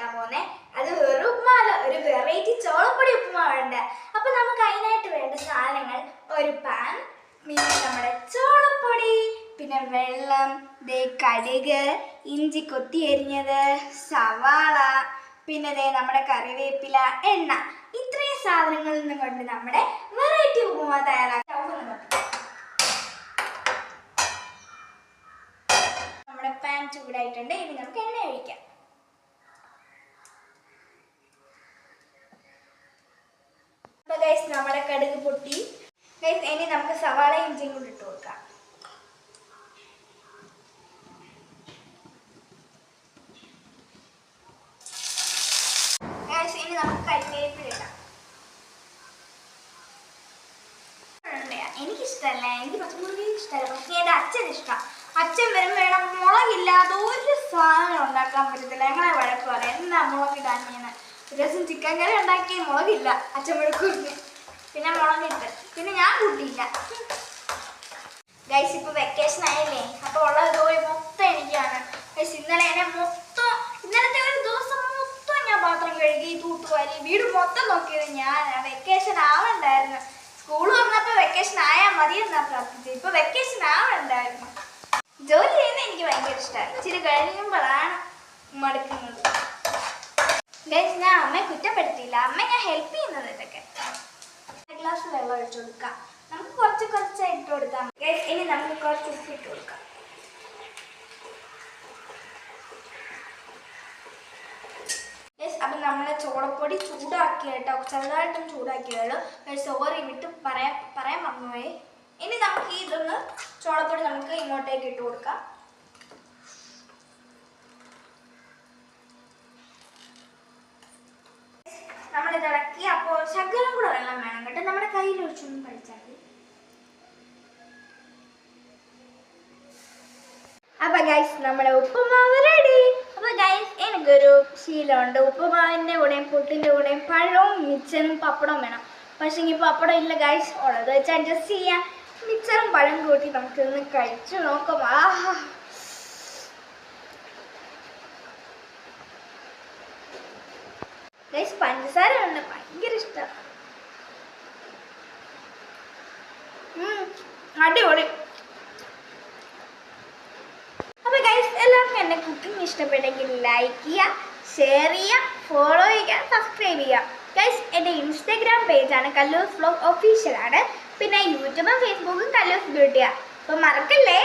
ഉണ്ടാക്കാൻ പോകുന്നത് അത് വെറും ഉപ്പുമാല ഒരു വെറൈറ്റി ചോളപ്പൊടി ഉപ്പുമാവുണ്ട് അപ്പൊ നമുക്ക് അതിനായിട്ട് വേണ്ട സാധനങ്ങൾ ഒരു പാൻ പിന്നെ നമ്മുടെ ചോളപ്പൊടി പിന്നെ വെള്ളം ദേ കടുക് ഇഞ്ചി കൊത്തി എരിഞ്ഞത് സവാള പിന്നെ ദേ നമ്മുടെ കറിവേപ്പില എണ്ണ. ഇത്രയും സാധനങ്ങളിൽ നിന്നും കൊണ്ട് നമ്മുടെ വെറൈറ്റി ഉപ്പുമാവ് തയ്യാറാക്കാം. നമ്മുടെ പാൻ ചൂടായിട്ടുണ്ട്. ഇനി നമുക്ക് എണ്ണ ഒഴിക്കാം. ഗൈസ് നമ്മുടെ കടുക് പൊട്ടി. ഗൈസ് ഇനി നമുക്ക് സവാള ഇഞ്ചിയും കൂടി ഇട്ട് കൊടുക്കാം. ഗൈസ് ഇനി നമുക്ക് ഇടാം. എനിക്ക് പച്ചമുളകി ഇഷ്ടമല്ല പക്ഷേ എന്റെ അച്ഛൻ ഇഷ്ടം. അച്ഛൻ വേണം മുളകില്ലാതെ ഒരു സാധനം ഉണ്ടാക്കാൻ പറ്റത്തില്ല. ഞങ്ങളെ വഴക്ക് പറയാം. എന്താ മുളകിടാൻ ഒരു ദിവസം ചിക്കൻ കറി ഉണ്ടാക്കി മുളകില്ല പറഞ്ഞു പിന്നെ മുളകിട്ട്. പിന്നെ ഞാൻ കൂട്ടിയില്ല. ഗൈസ് ഇപ്പൊ വെക്കേഷൻ ആയല്ലേ? അപ്പൊ ഉള്ള ജോലി മൊത്തം എനിക്കാണ്. ഗൈസ് ഇന്നലെ എന്നെ മൊത്തം ഇന്നലത്തെ ഒരു ദിവസം മൊത്തം ഞാൻ പാത്രം കഴുകി തൂത്തുവാരി വീട് മൊത്തം നോക്കിയത് ഞാൻ. വെക്കേഷൻ ആവണ്ടായിരുന്നു. സ്കൂൾ വന്നപ്പോ വെക്കേഷൻ ആയാൽ മതി എന്നാ പ്രാർത്ഥിച്ചത്. ഇപ്പൊ വെക്കേഷൻ ആവണ്ടായിരുന്നു. ജോലി ചെയ്യുന്നത് എനിക്ക് ഭയങ്കര ഇഷ്ടമാണ് ഇച്ചിരി കഴിയുമ്പോഴാണ് മടുക്കുന്നത്. ഗൈസ് ഞാൻ അമ്മയെ കുറ്റപ്പെടുത്തിയില്ല. അമ്മ ഞാൻ ഹെൽപ്പ് ചെയ്യുന്നത് ഇതൊക്കെ. ഗ്ലാസ് വെള്ളം ഒഴിച്ചു കൊടുക്കാം. നമുക്ക് കുറച്ച് കുറച്ച് ഇട്ട് കൊടുക്കാം. ഗൈസ് ഇനി നമുക്ക് കുറച്ച് ഉപ്പ് ഇട്ട് കൊടുക്കാം. Guys, അപ്പൊ നമ്മളെ ചോളപ്പൊടി ചൂടാക്കി കേട്ടോ. ചെറുതായിട്ടും ചൂടാക്കിയുള്ളൂ സോറി വിട്ട് പറയാൻ പറയാൻ മറന്നുപോയി. ഇനി നമുക്ക് ഇതൊന്ന് ചോളപ്പൊടി നമുക്ക് ഇങ്ങോട്ടേക്ക് ഇട്ട് കൊടുക്കാം. ഇത് ഇളക്കി. അപ്പോൾ ശകലം കൂടെ വെള്ളം വേണം കേട്ടോ. നമ്മുടെ കയ്യിൽ ഒഴിച്ചൊന്നും കഴിച്ചാൽ മതി. അപ്പൊ ഗൈസ് നമ്മുടെ ഉപ്പുമാവ് റെഡി അപ്പൊ ഗൈസ് എനിക്കൊരു ശീലമുണ്ട്. ഉപ്പുമാവിന്റെ കൂടെയും പുട്ടിന്റെ കൂടെയും പഴവും മിച്ചനും പപ്പടവും വേണം. പക്ഷെ ഇനി പപ്പടം ഇല്ല ഗൈസ് ഉള്ളത് വെച്ച് അഡ്ജസ്റ്റ് ചെയ്യാം. മിച്ചറും പഴം കൂട്ടി നമുക്കിന്ന് കഴിച്ചു നോക്കാം. ആഹാ ഗൈസ് പഞ്ചസാര ഉണ്ട് ഭയങ്കര ഇഷ്ടം. അടിപൊളി. അപ്പൊ ഗൈസ് എല്ലാവർക്കും എന്റെ കുക്കിംഗ് ഇഷ്ടപ്പെട്ടെങ്കിൽ ലൈക്ക് ചെയ്യുക ഷെയർ ചെയ്യുക ഫോളോ ചെയ്യുക സബ്സ്ക്രൈബ് ചെയ്യുക. ഗൈസ് എന്റെ ഇൻസ്റ്റാഗ്രാം പേജാണ് കല്ലൂസ് വ്ലോഗ് ഒഫീഷ്യൽ ആണ്. പിന്നെ യൂട്യൂബും ഫേസ്ബുക്കും കല്ലൂസ് ബ്യൂട്ടിയാണ് അപ്പോൾ മറക്കല്ലേ?